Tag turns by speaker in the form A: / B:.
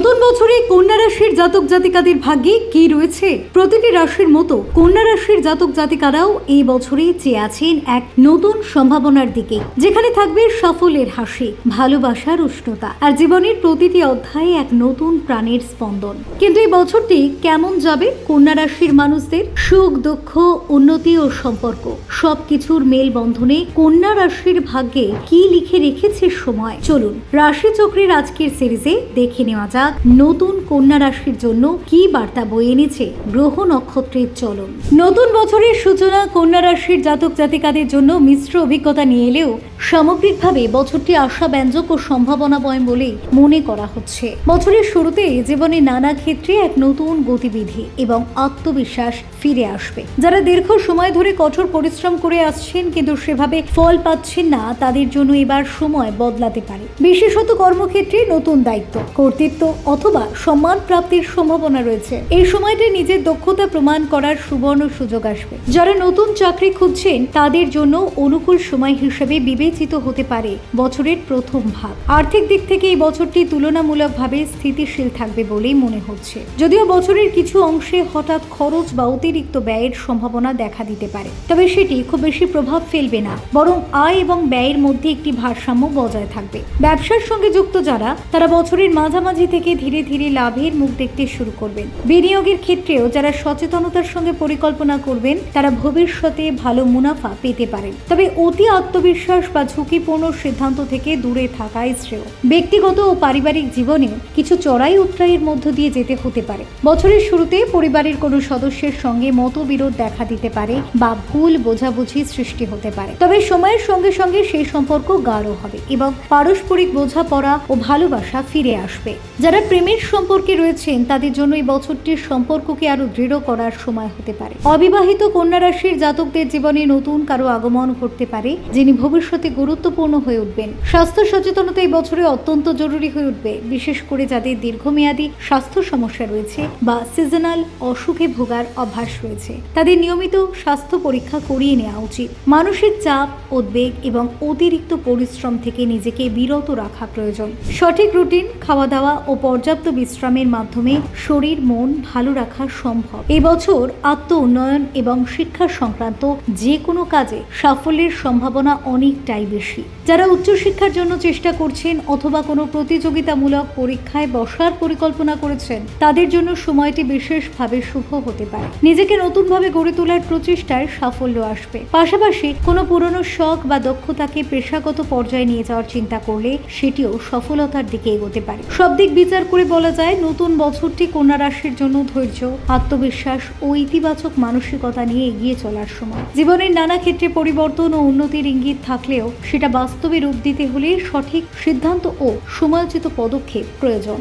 A: নতুন বছরে কন্যা রাশির জাতক জাতিকাদের ভাগ্যে কি রয়েছে? প্রতিটি রাশির মতো কন্যা রাশির জাতক জাতিকারাও এই বছরে চেয়ে আছেন এক নতুন সম্ভাবনার দিকে, যেখানে থাকবে সাফল্যের হাসি, ভালোবাসার উষ্ণতা আর জীবনের প্রতিটি অধ্যায়ে এক নতুন প্রাণের স্পন্দন। কিন্তু এই বছরটি কেমন যাবে কন্যা রাশির মানুষদের? সুখ, দুঃখ, উন্নতি ও সম্পর্ক সবকিছুর মেলবন্ধনে কন্যা রাশির ভাগ্যে কি লিখে রেখেছে সময়? চলুন রাশি চক্রের আজকের সিরিজে দেখে নেওয়া যাক। নতুন কন্যা রাশির জন্য কি বার্তা বয়ে এনেছে গ্রহ নক্ষত্রের চলন? নতুন বছরের সূচনা কন্যা রাশির জাতক জাতিকাদের জন্য মিশ্র অভিজ্ঞতা নিয়ে এলেও সামগ্রিকভাবে বছরটি আশাব্যঞ্জক ও সম্ভাবনা সম্ভাবনাময় বলেই মনে করা হচ্ছে। বছরের শুরুতে জীবনে নানা ক্ষেত্রে এক নতুন গতিবিধি এবং আত্মবিশ্বাস ফিরে আসবে। যারা দীর্ঘ সময় ধরে কঠোর পরিশ্রম করে আসছেন কিন্তু সেভাবে ফল পাচ্ছেন না, তাদের জন্য এবার সময় বদলাতে পারে। বিশেষত কর্মক্ষেত্রে নতুন দায়িত্ব, কর্তৃত্ব অথবা সম্মান প্রাপ্তির সম্ভাবনা রয়েছে। এই সময়টা নিজের দক্ষতা প্রমাণ করার সুবর্ণ সুযোগ আসবে। যারা নতুন চাকরি খুঁজছেন, তাদের জন্য অনুকূল সময় হিসেবে বিবেচিত হতে পারে বছরের প্রথম ভাগ। আর্থিক দিক থেকে এই বছরটি তুলনামূলকভাবে স্থিতিশীল থাকবে বলেই মনে হচ্ছে। যদিও বছরের কিছু অংশে হঠাৎ খরচ বা অতিরিক্ত ব্যয়ের সম্ভাবনা দেখা দিতে পারে। তবে সেটি খুব বেশি প্রভাব ফেলবে না, বরং আয় এবং ব্যয়ের মধ্যে একটি ভারসাম্য বজায় থাকবে। ব্যবসার সঙ্গে যুক্ত যারা, তারা বছরের মাঝামাঝি থেকে ধীরে ধীরে লাভের মুখ দেখতে শুরু করবেন। বিনিয়োগের ক্ষেত্রেও যারা সচেতনতার সঙ্গে পরিকল্পনা করবেন, তারা ভবিষ্যতে ভালো মুনাফা পেতে পারেন। তবে অতি আত্মবিশ্বাস বা ঝুঁকিপূর্ণ সিদ্ধান্ত থেকে দূরে থাকাই শ্রেয়। ব্যক্তিগত ও পারিবারিক জীবনে কিছু চড়াই উত্তরাইয়ের মধ্য দিয়ে যেতে হতে পারে। বছরের শুরুতে পরিবারের কোনো সদস্যের সঙ্গে মতবিরোধ দেখা দিতে পারে বা ভুল বোঝাবুঝি সৃষ্টি হতে পারে। তবে সময়ের সঙ্গে সঙ্গে সেই সম্পর্ক গাঢ় হবে এবং পারস্পরিক বোঝাপড়া ও ভালোবাসা ফিরে আসবে। যারা প্রেমের সম্পর্কে রয়েছেন, তাদের জন্য এই বছরটির সম্পর্ককে আরও দৃঢ় করার সময় হতে পারে। অবিবাহিত কন্যা রাশির জাতকদের জীবনে নতুন কারও আগমন ঘটতে পারে, যিনি ভবিষ্যতে গুরুত্বপূর্ণ হয়ে উঠবেন। স্বাস্থ্য সচেতনতা এই বছরে অত্যন্ত জরুরি হয়ে উঠবে। বিশেষ করে যাদের দীর্ঘমেয়াদী স্বাস্থ্য সমস্যা রয়েছে বা সিজনাল অসুখে ভোগার অভ্যাস রয়েছে, তাদের নিয়মিত স্বাস্থ্য পরীক্ষা করিয়ে নেওয়া উচিত। মানসিক চাপ, উদ্বেগ এবং অতিরিক্ত পরিশ্রম থেকে নিজেকে বিরত রাখা প্রয়োজন। সঠিক রুটিন খাওয়া দাওয়া ও পর্যাপ্ত বিশ্রামের মাধ্যমে শরীর, মন ভালো রাখা সম্ভব। এবছর আত্ম উন্নয়ন এবং শিক্ষা সংক্রান্ত যে কোনো কাজে সাফল্যের সম্ভাবনা অনেকটাই বেশি। যারা উচ্চশিক্ষার জন্য চেষ্টা করছেন অথবা কোনো প্রতিযোগিতামূলক পরীক্ষায় বসার পরিকল্পনা করেছেন, তাদের জন্য সময়টি বিশেষভাবে শুভ হতে পারে। নিজেকে নতুনভাবে গড়ে তোলার প্রচেষ্টায় সাফল্য আসবে। পাশাপাশি কোনো পুরনো শখ বা দক্ষতাকে পেশাগত পর্যায়ে নিয়ে যাওয়ার চিন্তা করলে সেটিও সফলতার দিকে এগোতে পারে। সব দিক বিচার করে বলা যায়, নতুন বছরটি কন্যা রাশির জন্য ধৈর্য, আত্মবিশ্বাস ও ইতিবাচক মানসিকতা নিয়ে এগিয়ে চলার সময়। জীবনের নানা ক্ষেত্রে পরিবর্তন ও উন্নতির ইঙ্গিত থাকলেও সেটা বাস্তবে রূপ দিতে হলে সঠিক সিদ্ধান্ত ও সমালোচিত পদক্ষেপ প্রয়োজন।